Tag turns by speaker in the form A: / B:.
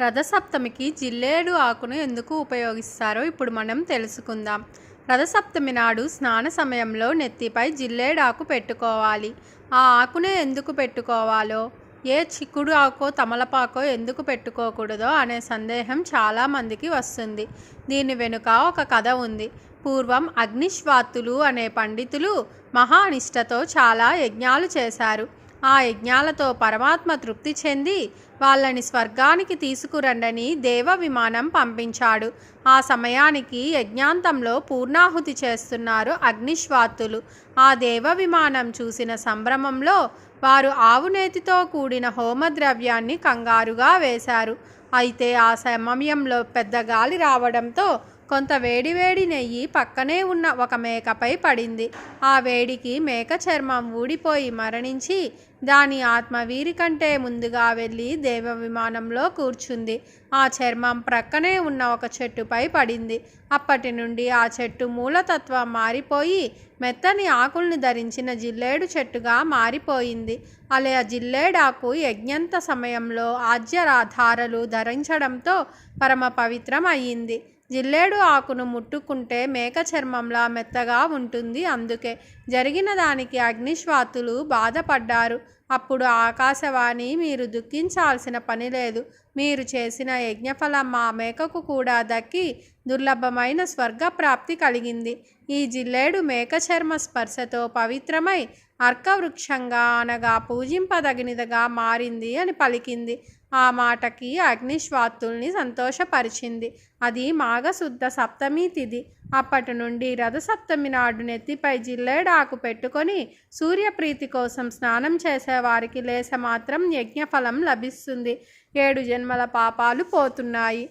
A: రథసప్తమికి జిల్లేడు ఆకును ఎందుకు ఉపయోగిస్తారో ఇప్పుడు మనం తెలుసుకుందాం. రథసప్తమి నాడు స్నాన సమయంలో నెత్తిపై జిల్లేడు ఆకు పెట్టుకోవాలి. ఆ ఆకునే ఎందుకు పెట్టుకోవాలో? ఏ చిక్కుడు ఆకో తమలపాకో ఎందుకు పెట్టుకోకూడదో అనే సందేహం చాలామందికి వస్తుంది. దీని వెనుక ఒక కథ ఉంది. పూర్వం అగ్నిశ్వాతులు అనే పండితులు మహానిష్టతో చాలా యజ్ఞాలు చేశారు. ఆ యజ్ఞాలతో పరమాత్మ తృప్తి చెంది వాళ్ళని స్వర్గానికి తీసుకురండని దేవ విమానం పంపించాడు. ఆ సమయానికి యజ్ఞాంతంలో పూర్ణాహుతి చేస్తున్నారు అగ్నిశ్వాతులు ఆ దేవ విమానం చూసిన సంభ్రమంలో వారు ఆవునేతితో కూడిన హోమద్రవ్యాన్ని కంగారుగా వేశారు. అయితే ఆ సమయంలో పెద్ద గాలి రావడంతో కొంత వేడివేడి నెయ్యి పక్కనే ఉన్న ఒక మేకపై పడింది. ఆ వేడికి మేక చర్మం ఊడిపోయి మరణించి దాని ఆత్మ వీరి కంటే ముందుగా వెళ్ళి దేవ విమానంలో కూర్చుంది. ఆ చర్మం ప్రక్కనే ఉన్న ఒక చెట్టుపై పడింది. అప్పటి నుండి ఆ చెట్టు మూలతత్వం మారిపోయి మెత్తని ఆకుల్ని ధరించిన జిల్లేడు చెట్టుగా మారిపోయింది. అలా జిల్లేడాకు యజ్ఞంత సమయంలో ఆజ్యరాధారలు ధరించడంతో పరమ పవిత్రం అయ్యింది జిల్లేడు ఆకును ముట్టుకుంటే మేక చర్మంలా మెత్తగా ఉంటుంది. అందుకే జరిగిన దానికి అగ్నిశ్వాతులు బాధపడ్డారు. అప్పుడు ఆకాశవాణి మీరు దుఃఖించాల్సిన పని లేదు. మీరు చేసిన యజ్ఞఫలం మా మేకకు కూడా దక్కి దుర్లభమైన స్వర్గప్రాప్తి కలిగింది. ఈ జిల్లేడు మేక చర్మ స్పర్శతో పవిత్రమై అర్కవృక్షంగా అనగా పూజింపదగినదిగా మారింది అని పలికింది. ఆ మాటకి అగ్నిశ్వాత్తుల్ని సంతోషపరిచింది. అది మాఘశుద్ధ సప్తమి తిథి అప్పటి నుండి రథసప్తమి నాడు నెత్తిపై జిల్లేడాకు పెట్టుకొని సూర్యప్రీతి కోసం స్నానం చేసేవారికి లేస మాత్రం యజ్ఞఫలం లభిస్తుంది. ఏడు జన్మల పాపాలు పోతున్నాయి.